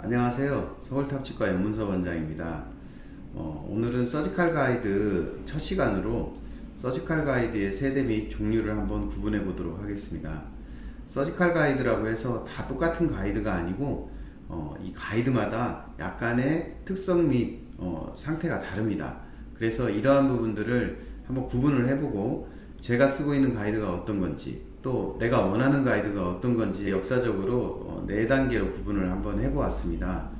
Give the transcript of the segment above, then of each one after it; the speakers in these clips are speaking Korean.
안녕하세요. 서울탑치과 연문서 원장입니다. 어, 오늘은 서지칼 가이드 첫 시간으로 서지칼 가이드의 세대 및 종류를 한번 구분해 보도록 하겠습니다. 서지칼 가이드라고 해서 다 똑같은 가이드가 아니고 어, 이 가이드마다 약간의 특성 및 어, 상태가 다릅니다. 그래서 이러한 부분들을 한번 구분을 해보고 제가 쓰고 있는 가이드가 어떤 건지 또 내가 원하는 가이드가 어떤 건지 역사적으로 어, 네 단계로 구분을 한번 해보았습니다.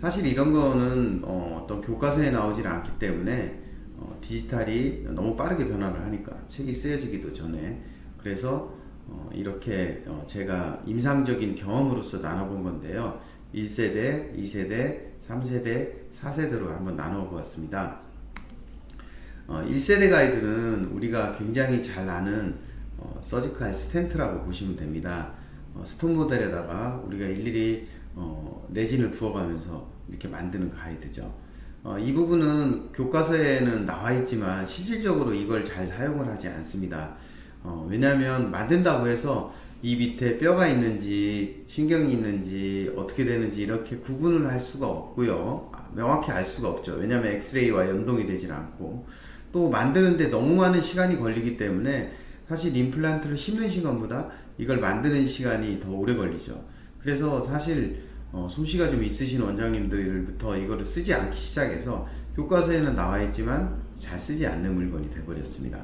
사실 이런 거는 어, 어떤 교과서에 나오질 않기 때문에 어, 디지털이 너무 빠르게 변화를 하니까 책이 쓰여지기도 전에 그래서 어, 이렇게 어, 제가 임상적인 경험으로서 나눠본 건데요. 1세대, 2세대, 3세대, 4세대로 한번 나눠 보았습니다. 어, 1세대 가이드는 우리가 굉장히 잘 아는 어, 서지칼 스텐트라고 보시면 됩니다. 어, 스톤 모델에다가 우리가 일일이 어, 레진을 부어가면서 이렇게 만드는 가이드죠. 어, 이 부분은 교과서에는 나와 있지만 실질적으로 이걸 잘 사용을 하지 않습니다. 어, 왜냐하면 만든다고 해서 이 밑에 뼈가 있는지 신경이 있는지 어떻게 되는지 이렇게 구분을 할 수가 없고요. 아, 명확히 알 수가 없죠. 왜냐하면 엑스레이와 연동이 되질 않고 또 만드는데 너무 많은 시간이 걸리기 때문에 사실 임플란트를 심는 시간보다 이걸 만드는 시간이 더 오래 걸리죠. 그래서 사실 어, 솜씨가 좀 있으신 원장님들부터 이거를 쓰지 않기 시작해서 교과서에는 나와 있지만 잘 쓰지 않는 물건이 되어버렸습니다.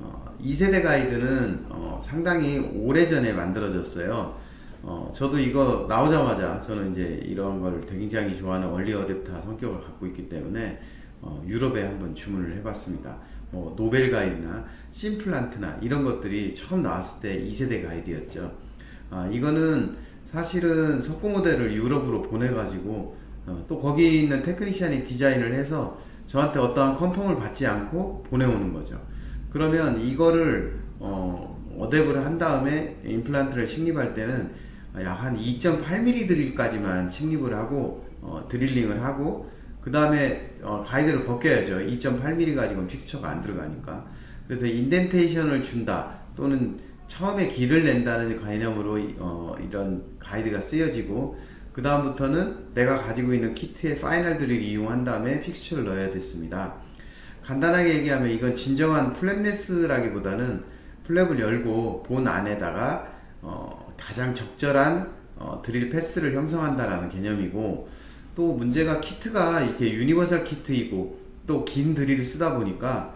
어, 2세대 가이드는 어, 상당히 오래전에 만들어졌어요. 어, 저도 이거 나오자마자 저는 이제 이런 걸 굉장히 좋아하는 원리 어댑터 성격을 갖고 있기 때문에 어, 유럽에 한번 주문을 해봤습니다. 뭐 노벨 가이드나 심플란트나 이런 것들이 처음 나왔을 때 2세대 가이드였죠. 아, 이거는 사실은 석고 모델을 유럽으로 보내가지고 어, 또 거기 있는 테크니션이 디자인을 해서 저한테 어떠한 컨펌을 받지 않고 보내오는 거죠. 그러면 이거를 어, 어댑을 한 다음에 임플란트를 식립할 때는 약 한 2.8mm 드릴까지만 식립을 하고 어, 드릴링을 하고 그 다음에 어, 가이드를 벗겨야죠. 2.8mm 가지고는 픽스처가 안 들어가니까. 그래서 인덴테이션을 준다 또는 처음에 길을 낸다는 개념으로 이- 어, 이런 가이드가 쓰여지고 그 다음부터는 내가 가지고 있는 키트의 파이널 드릴 이용한 다음에 픽스처를 넣어야 됐습니다. 간단하게 얘기하면 이건 진정한 플랩네스라기보다는 플랩을 열고 본 안에다가 어, 가장 적절한 어, 드릴 패스를 형성한다라는 개념이고 또 문제가 키트가 이렇게 유니버설 키트이고 또 긴 드릴을 쓰다 보니까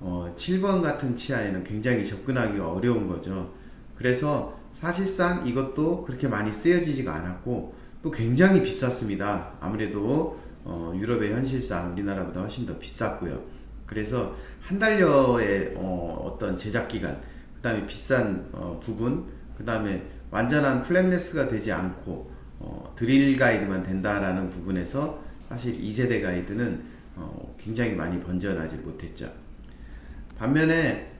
어, 7번 같은 치아에는 굉장히 접근하기가 어려운 거죠. 그래서 사실상 이것도 그렇게 많이 쓰여지지가 않았고 또 굉장히 비쌌습니다. 아무래도 어, 유럽의 현실상 우리나라보다 훨씬 더 비쌌고요. 그래서 한 달여의 어, 떤 제작 기간, 그 다음에 비싼 어, 부분, 그 다음에 완전한 플랫네스가 되지 않고 어, 드릴 가이드만 된다라는 부분에서 사실 2세대 가이드는 어, 굉장히 많이 번져나지 못했죠. 반면에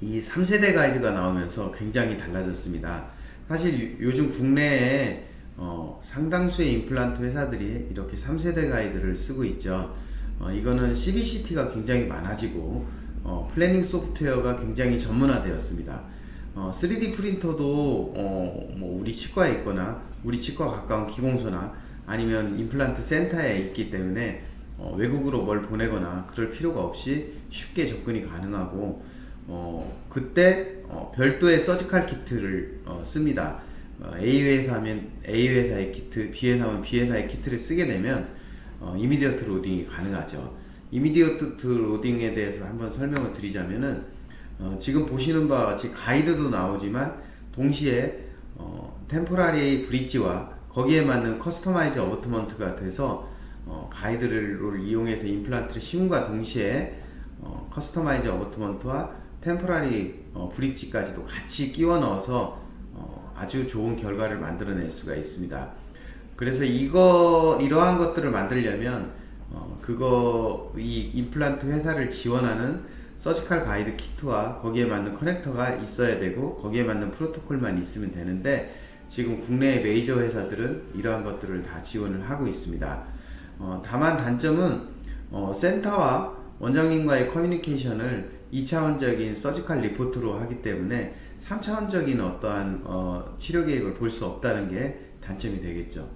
이 3세대 가이드가 나오면서 굉장히 달라졌습니다. 사실 요- 요즘 국내에 어, 상당수의 임플란트 회사들이 이렇게 3세대 가이드를 쓰고 있죠. 어, 이거는 CBCT가 굉장히 많아지고 어, 플래닝 소프트웨어가 굉장히 전문화되었습니다. 어, 3D 프린터도 어, 뭐 우리 치과에 있거나 우리 치과 가까운 기공소나 아니면 임플란트 센터에 있기 때문에 어, 외국으로 뭘 보내거나 그럴 필요가 없이 쉽게 접근이 가능하고 어, 그때 어, 별도의 서지칼 키트를 어, 씁니다. 어, A 회사 하면 A 회사의 키트, B 회사 하면 B 회사의 키트를 쓰게 되면 어, 이미디어트 로딩이 가능하죠. 이미디어트 로딩에 대해서 한번 설명을 드리자면은 어, 지금 보시는 바와 같이 가이드도 나오지만 동시에 어, 템포라리 브릿지와 거기에 맞는 커스터마이즈 어버트먼트가 돼서 어, 가이드를 이용해서 임플란트를 심음과 동시에 어, 커스터마이즈 어버트먼트와 템포라리 어, 브릿지까지도 같이 끼워 넣어서 어, 아주 좋은 결과를 만들어낼 수가 있습니다. 그래서 이거 이러한 것들을 만들려면 어, 그거 이 임플란트 회사를 지원하는 서지칼 가이드 키트와 거기에 맞는 커넥터가 있어야 되고 거기에 맞는 프로토콜만 있으면 되는데 지금 국내의 메이저 회사들은 이러한 것들을 다 지원을 하고 있습니다. 어, 다만 단점은 어, 센터와 원장님과의 커뮤니케이션을 2차원적인 서지칼 리포트로 하기 때문에 3차원적인 어떠한 어, 치료 계획을 볼 수 없다는 게 단점이 되겠죠.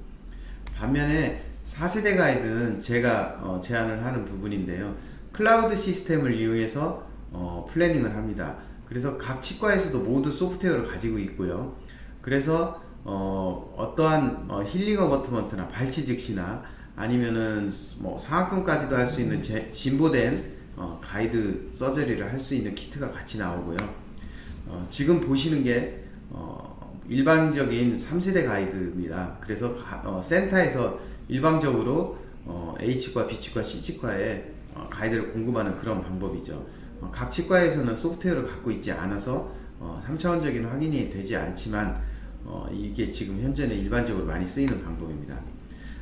반면에 4세대 가이드는 제가 어, 제안을 하는 부분인데요. 클라우드 시스템을 이용해서 어, 플래닝을 합니다. 그래서 각 치과에서도 모두 소프트웨어를 가지고 있고요. 그래서 어, 어떠한 어, 힐링 어버트먼트나 발치 즉시나 아니면은 뭐 상하금까지도 할 수 있는 제- 진보된 어, 가이드 서저리를 할 수 있는 키트가 같이 나오고요. 어, 지금 보시는 게 어, 일반적인 3세대 가이드입니다. 그래서 가- 어, 센터에서 일방적으로 어, A치과, B치과, C치과에 어, 가이드를 공급하는 그런 방법이죠. 어, 각 치과에서는 소프트웨어를 갖고 있지 않아서 어, 3차원적인 확인이 되지 않지만 어, 이게 지금 현재는 일반적으로 많이 쓰이는 방법입니다.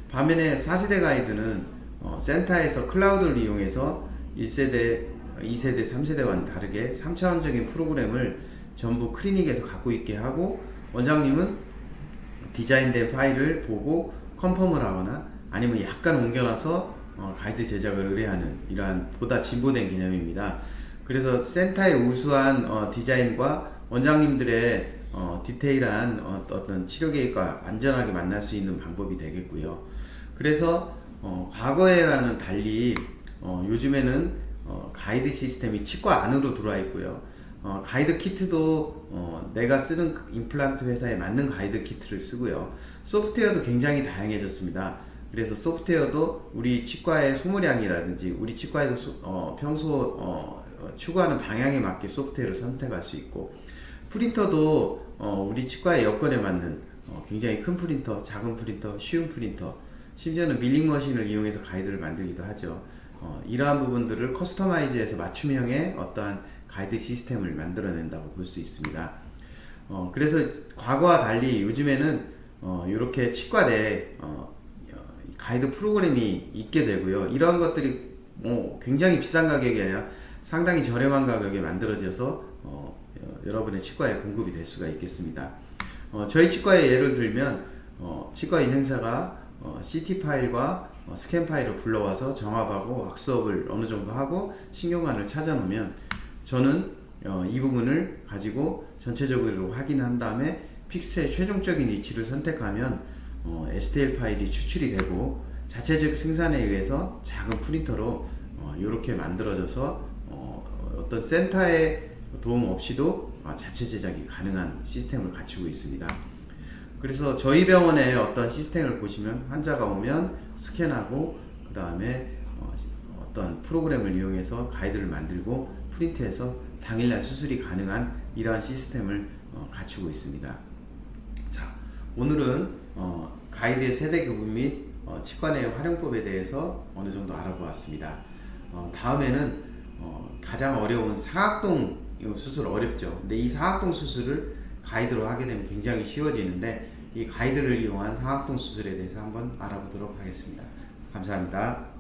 반면에 4세대 가이드는 어, 센터에서 클라우드를 이용해서 1세대, 2세대, 3세대와는 다르게 3차원적인 프로그램을 전부 클리닉에서 갖고 있게 하고 원장님은 디자인된 파일을 보고 컨펌을 하거나 아니면 약간 옮겨놔서 어, 가이드 제작을 의뢰하는 이러한 보다 진보된 개념입니다. 그래서 센터의 우수한 어, 디자인과 원장님들의 어, 디테일한 어, 어떤 치료 계획과 안전하게 만날 수 있는 방법이 되겠고요. 그래서 어, 과거에와는 달리 어, 요즘에는 어, 가이드 시스템이 치과 안으로 들어와 있고요. 어, 가이드 키트도 어, 내가 쓰는 그 임플란트 회사에 맞는 가이드 키트를 쓰고요. 소프트웨어도 굉장히 다양해졌습니다. 그래서 소프트웨어도 우리 치과의 소모량이라든지 우리 치과에서 수- 어, 평소 어, 어, 추구하는 방향에 맞게 소프트웨어를 선택할 수 있고 프린터도 어, 우리 치과의 여건에 맞는 어, 굉장히 큰 프린터, 작은 프린터, 쉬운 프린터, 심지어는 밀링 머신을 이용해서 가이드를 만들기도 하죠. 어, 이러한 부분들을 커스터마이즈해서 맞춤형의 어떠한 가이드 시스템을 만들어낸다고 볼 수 있습니다. 어, 그래서 과거와 달리 요즘에는 어, 이렇게 치과 어, 어, 가이드 프로그램이 있게 되고요. 이러한 것들이 뭐 굉장히 비싼 가격이 아니라 상당히 저렴한 가격에 만들어져서 어, 어, 여러분의 치과에 공급이 될 수가 있겠습니다. 어, 저희 치과의 예를 들면 어, 치과 인생사가 어, CT 파일과 어, 스캔 파일을 불러와서 정합하고 왁스업을 어느 정도 하고 신경관을 찾아놓으면 저는 어, 이 부분을 가지고 전체적으로 확인한 다음에 픽스의 최종적인 위치를 선택하면 어, STL 파일이 추출이 되고 자체적 생산에 의해서 작은 프린터로 이렇게 만들어져서 어, 어떤 센터의 도움 없이도 어, 자체 제작이 가능한 시스템을 갖추고 있습니다. 그래서 저희 병원의 어떤 시스템을 보시면 환자가 오면 스캔하고 그 다음에 어떤 프로그램을 이용해서 가이드를 만들고 프린트해서 당일날 수술이 가능한 이러한 시스템을 어, 갖추고 있습니다. 자, 오늘은 어, 가이드의 세대 구분 및 어, 치과 내 활용법에 대해서 어느 정도 알아보았습니다. 어, 다음에는 어, 가장 어려운 이거 수술 어렵죠. 근데 이 사각동 수술을 가이드로 하게 되면 굉장히 쉬워지는데 이 가이드를 이용한 사각동 수술에 대해서 한번 알아보도록 하겠습니다. 감사합니다.